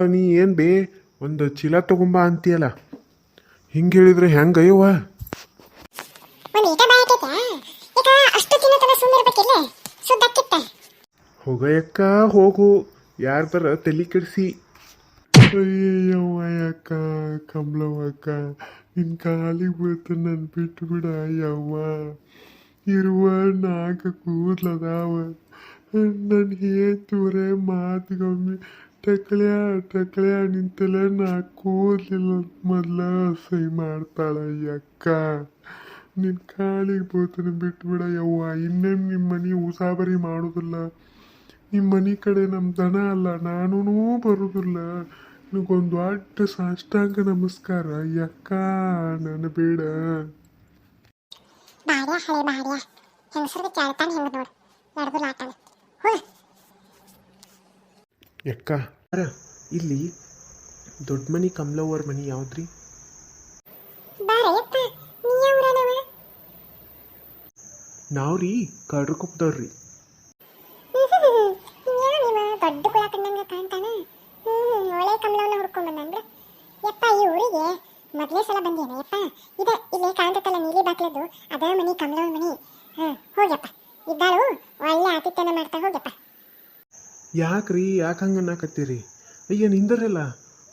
ನೀ ಏನು ಬೇ ಒಂದು ಚೀಲ ತಗೊಂಬಾ ಅಂತೀಯಲ್ಲ. ಹಿಂಗೆ ಹೇಳಿದ್ರೆ ಹೆಂಗಯ್ಯವ್ವ ಅಯ್ಯವ ಹೋಗಯ್ಯಕ್ಕ ಹೋಗು ಯಾರ್ದಾರ ತಲೆ ಕೆಡಿಸಿ. ಅಯ್ಯವ್ವ ಅಕ್ಕ ಕಮಲವ್ವಕ್ಕ ನಿನ್ನ ಕಾಲಿಗೆ ಬೀಳ್ತ ನನ್ನ ಬಿಟ್ಟು ಬಿಡ ಯವ್ವ ಇರುವ ನಾಲ್ಕು ಕೂದಲದಾವ. ನನ್ನ ಹೇತುರೆ ಮಾತುಗೊಮ್ಮೆ ಟಕ್ಳ್ಯಾ ಟಕ್ಳ್ಯಾ ನಿಂತಲ್ಲ ನಾ ಕೂದಲಿಲ್ಲ ಮೊದಲ ಸೈ ಮಾಡ್ತಾಳ ಅಕ್ಕ. ನಿನ್ನ ಕಾಲಿಗೆ ಬೋತನ ಬಿಟ್ಬಿಡ ಬಿಡ ಯವ್ವ. ಇನ್ನೇನು ನಿಮ್ಮ ಮನೆ ಉಸಾಬರಿ ಮಾಡೋದಿಲ್ಲ. ನಿಮ್ಮ ಮನೆ ಕಡೆ ನಮ್ಮ ದನ ಅಲ್ಲ ನಾನೂ ಬರೋದಿಲ್ಲ. ನಿನಗೊಂದು ದೊಡ್ಡ ಸಾಷ್ಟಾಂಗ ನಮಸ್ಕಾರ ಯಕ್ಕ ನಾನು ಬೇಡ. ಬಾಡ್ಯ ಹಳೆ ಹೆಂಗಸರಿಗೆ ಕೇಳ್ತಾನೆ ಹೆಂಗೆ ನೋಡು. ನಡ್ದು ಲಾಟಾನ ಯಕ್ಕ ಅರ ಇಲ್ಲಿ ದೊಡ್ಡ ಮನಿ ಕಮಲವ್ವರ ಮನಿ ಯಾವ್ದ್ರಿ? ಬಾರಯ್ಯಪ್ಪ ನೀ ಯಾವ್ರನವ ನಾವ್ರಿ ಕಡ್ರಕೊಪ್ಪದವ್ರಿ ಯಾನಿವ ದೊಡ್ಡ ಕುಳ ಕಂಡಂಗ ಕಾಣ್ತಾನ? ಹ್ಮ್ ಒಳ್ಳೆ ಕಮಲವನ್ನ ಹುಡ್ಕೊಂಡ್ ಬಂದಂದ್ರ ಯಪ್ಪ ಈ ಊರಿಗೆ ಮೊದಲೇ ಸಲ ಬಂದೇನ ಯಪ್ಪ? ಇದ ಇಲ್ಲಿ ಕಾಣ್ತತ್ತಲ್ಲ ನೀಲಿ ಬಾಕ್ಲದ್ದು ಅದ ಮನಿ ಕಮಲವನ್ ಮನಿ. ಹಾ ಹೋಗ್ಯಪ್ಪ. ಇದ್ದಾಳು ಒಳ್ಳೆ ಆತಿಥ್ಯನ ಮಾಡ್ತಾ ಹೋಗ್ಯಪ್ಪ. ಯಾಕ್ರಿ ಯಾಕೆ ಹಂಗೆ ಅನ್ನಕತ್ತೀರಿ? ಅಯ್ಯ ನಿಂದರಲ್ಲ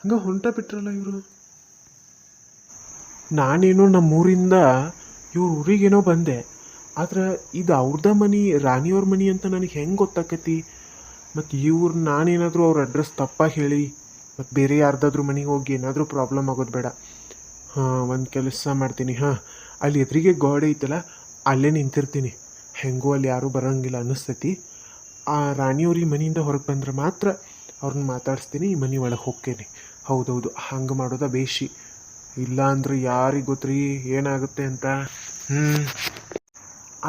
ಹಂಗ ಹೊಂಟ ಬಿಟ್ರಲ್ಲ ಇವರು. ನಾನೇನೋ ನಮ್ಮೂರಿಂದ ಇವ್ರ ಊರಿಗೇನೋ ಬಂದೆ. ಆದ್ರೆ ಇದು ಅವ್ರದ ಮನಿ, ರಾಣಿಯವ್ರ ಮನಿ ಅಂತ ನನಗೆ ಹೆಂಗೆ ಗೊತ್ತಾಕತಿ ಮತ್ತು ಇವ್ರು ನಾನೇನಾದರೂ ಅವ್ರ ಅಡ್ರೆಸ್ ತಪ್ಪಾಗಿ ಹೇಳಿ ಮತ್ತು ಬೇರೆ ಯಾರ್ದಾದ್ರೂ ಮನೆಗೆ ಹೋಗಿ ಏನಾದರೂ ಪ್ರಾಬ್ಲಮ್ ಆಗೋದು ಬೇಡ. ಹಾಂ, ಒಂದು ಕೆಲಸ ಮಾಡ್ತೀನಿ, ಹಾಂ. ಅಲ್ಲಿ ಎದುರಿಗೆ ಗೋಡೆ ಐತಲ್ಲ, ಅಲ್ಲೇ ನಿಂತಿರ್ತೀನಿ. ಹೆಂಗೂ ಅಲ್ಲಿ ಯಾರೂ ಬರೋಂಗಿಲ್ಲ ಅನ್ನಿಸ್ತೈತಿ. ಆ ರಾಣಿಯವ್ರ ಈ ಮನೆಯಿಂದ ಹೊರಗೆ ಬಂದ್ರೆ ಮಾತ್ರ ಅವ್ರನ್ನ ಮಾತಾಡಿಸ್ತೀನಿ, ಈ ಮನೆ ಒಳಗೆ ಹೋಗ್ತೇನೆ. ಹೌದೌದು, ಹಂಗೆ ಮಾಡೋದ ಬೇಷಿ. ಇಲ್ಲ ಅಂದ್ರೆ ಯಾರಿಗೆ ಗೊತ್ತ್ರಿ, ಏನಾಗುತ್ತೆ ಅಂತ? ಹ್ಞೂ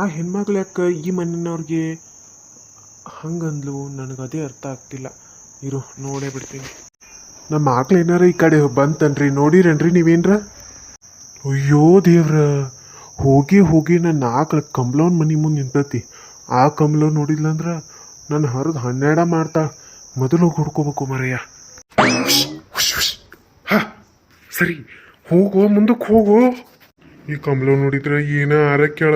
ಆ ಹೆಣ್ಮಕ್ಳು ಯಾಕೆ ಈ ಮನೆಯವ್ರಿಗೆ ಹಂಗಂದ್ಲು? ಅದೇ ಅರ್ಥ ಆಗ್ತಿಲ್ಲ. ಇರು, ನೋಡೇ ಬಿಡ್ತೀನಿ. ನಮ್ಮ ಆಕ್ಳು ಏನಾರ ಈ ಕಡೆ ಬಂತನ್ರಿ, ನೋಡಿರೇನ್ರಿ ನೀವೇನ್ರ? ಅಯ್ಯೋ ದೇವ್ರ, ಹೋಗಿ ಹೋಗಿ ನನ್ನ ಆಕಳ ಕಂಬ್ಲವನ್ ಮನೆ ಮುಂದೆ ನಿಂತತಿ. ಆ ಕಂಬ್ಲವ್ ನೋಡಿಲ್ಲ ಅಂದ್ರ ನನ್ನ ಹರಿದು ಹನ್ನೆರಡ ಮಾಡ್ತಾ ಮೊದಲು ಹುಡ್ಕೋಬೇಕು ಮರಯ್ಯ. ಹಾ ಸರಿ. ಹೋಗೋ ಮುಂದಕ್ಕೆ ಹೋಗೋ. ಈ ಕಮಲ ನೋಡಿದ್ರೆ ಏನ ಕೇಳ.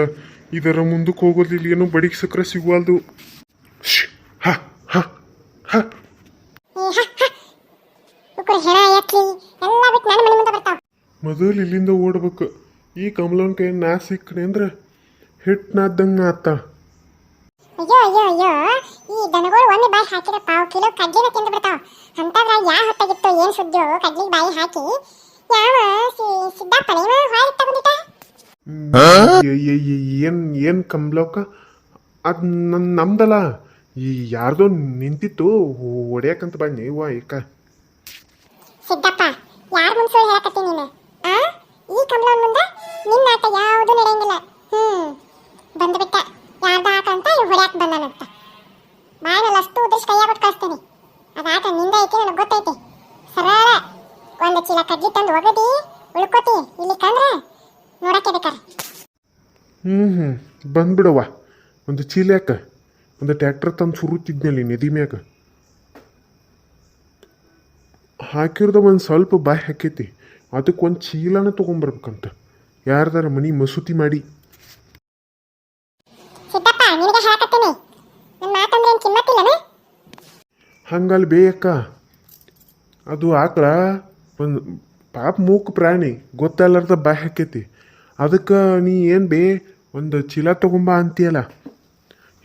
ಇದರ ಮುಂದಕ್ಕೆ ಹೋಗೋದಿಲ್ಲ ಏನೋ ಬಡಿಗೆ ಸಕ್ರೆ ಸಿಗುವಲ್ದು. ಹಾ ಹಾ ಹಾ. ಉಕ್ರ ಹೆಣ ಎತ್ಲಿ ಎಲ್ಲ ಬಿಟ್ಟು ನನ್ನ ಮನೆ ಮುಂದೆ ಬರ್ತಾವ. ಮೊದಲು ಇಲ್ಲಿಂದ ಓಡ್ಬೇಕು. ಈ ಕಮಲನ ಕೈ ನಾ ಸಿಕ್ಕಣೆ ಅಂದ್ರೆ ಹಿಟ್ಟು ನಾದ್ದಂಗೆ ಆತ. ಅಯ್ಯೋ ಅಯ್ಯೋ ಅಯ್ಯೋ. ಈ ದನಗಳು ಒಮ್ಮೆ ಬಾಯಿ ಹಾಕಿರೋ ಪಾವು ಕಿಲೋ ಕಡ್ಲಿನ ತಿಂದು ಬಿಡ್ತಾವ. ಅಂತದ್ರಾಗ ಯಾವ ಹೊತ್ತಾಗಿತ್ತು ಏನ್ ಸುದ್ದು ಕಡ್ಲಿಗೆ ಬಾಯಿ ಹಾಕಿ ಯಾವ ಸಿದ್ದಪ್ಪನೇ ಏನ್ ಏನ್ ಕಂಬ್ಲೋಕ? ಅದ್ ನಮ್ದಲ್ಲ. ಈ ಯಾರ್ದೋ ನಿಂತಿತ್ತು ಹೊಡ್ಯಾಕಂತ ಬನ್ನಿ ವಾ ಏಕ ಚೀಲ ಕಡ್ಲಿ ತಂದು ಒಗದಿ ಉಳ್ಕೋತಿ ಇಲ್ಲಿ ಕಂದ್ರೆ ನೋಡಕ್ಕೆ ಬೇಕಾರ. ಹ್ಞೂ ಹ್ಞೂ ಬಂದ್ಬಿಡವ್ವ ಒಂದು ಚೀಲ್ಯಾಕ ಒಂದು ಟ್ಯಾಕ್ಟರ್ ತಂದು ಸುರುತ್ತಿದ್ನಲ್ಲಿ ನದಿ ಮ್ಯಾಗ. ಹಾಕಿರ್ದ ಒಂದು ಸ್ವಲ್ಪ ಬಾಯಿ ಹಾಕೈತಿ. ಅದಕ್ಕೆ ಒಂದು ಚೀಲನ ತೊಗೊಂಬರ್ಬೇಕಂತ. ಯಾರ್ದಾರ ಮನಿ ಮಸೂತಿ ಮಾಡಿ. ಸಿದ್ದಪ್ಪ ನಿನಗೆ ಹೇಳಕತ್ತೀನಿ. ನನ್ನ ಮಾತಂದ್ರೆ ಏನು ಕಿಮ್ಮತ್ತಿಲ್ಲನ? ಹಂಗಲ್ಲಿ ಬೇಯಕ್ಕ. ಅದು ಆಕಳ. ಒಂದು ಪಾಪ ಮೂಕ ಪ್ರಾಣಿ ಗೊತ್ತಲ್ಲಾರ್ದ ಬಾಯಿ ಹಾಕೈತಿ. ಅದಕ್ಕೆ ನೀ ಏನು ಬೇ ಒಂದು ಚೀಲ ತಗೊಂಬಾ ಅಂತೀಯಲ್ಲ.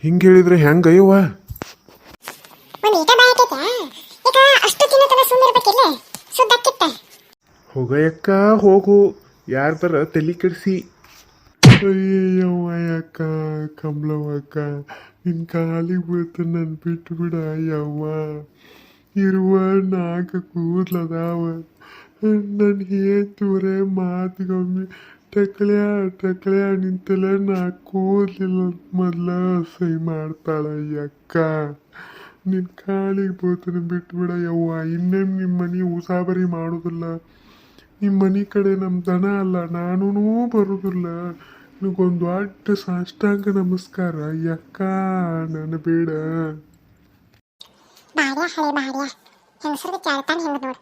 ಹಿಂಗೆ ಹೇಳಿದ್ರೆ ಹೆಂಗಯ್ಯವ್ವ ಅಯ್ಯವ ಈಟ ಬಾಯ್ ಆಕೈತಾ ಈಗ ಅಷ್ಟು ದಿನ ತನ ಸುಮ್ಮನಿರ್ಬೇಕಿಲ್ಲ ಸುದ್ದಕ್ಕಿತ್ತ ಹೋಗಯ್ಯಕ್ಕ ಹೋಗು. ಯಾರ್ದಾರ ತಲೆ ಕೆಡಿಸಿ. ಅಯ್ಯವ್ವ ಅಕ್ಕ ಕಮಲವ್ವಕ್ಕ ನಿನ್ನ ಕಾಲಿಗೆ ಬೀಳ್ತು ನನ್ನ ಬಿಟ್ಟು ಬಿಡ ಅಯ್ಯವ್ವ ಇರುವ ನಾಲ್ಕು ಕೂದ್ಲದಾವ. ನನ್ನ ಹೇತುರೆ ಮಾತುಗೊಮ್ಮೆ ಟಕ್ಳ್ಯಾ ಟಕ್ಳ್ಯಾ ನಿಂತಲ್ಲ ನಾ ಕೂದಲಿಲ್ಲ ಮೊದಲ ಸೈ ಮಾಡ್ತಾಳ ಅಕ್ಕ. ನಿನ್ನ ಕಾಲಿಗೆ ಬೋತನ ಬಿಟ್ಬಿಡ ಬಿಡ ಯವ್ವ ಇನ್ನೇನು ನಿಮ್ಮ ಮನೆ ಉಸಾಬರಿ ಮಾಡೋದಿಲ್ಲ. ನಿಮ್ಮ ಮನೆ ಕಡೆ ನಮ್ಮ ದನ ಅಲ್ಲ ನಾನೂ ಬರೋದಿಲ್ಲ. ನಿನಗೊಂದು ದೊಡ್ಡ ಸಾಷ್ಟಾಂಗ ನಮಸ್ಕಾರ ಯಕ್ಕ ನನ್ನ ಬೇಡ. ಬಾಡ್ಯ ಹಳೆ ಬಾಡ್ಯ ಚಾಳ್ತಾನೆ ಹೆಂಗ ನೋಡು.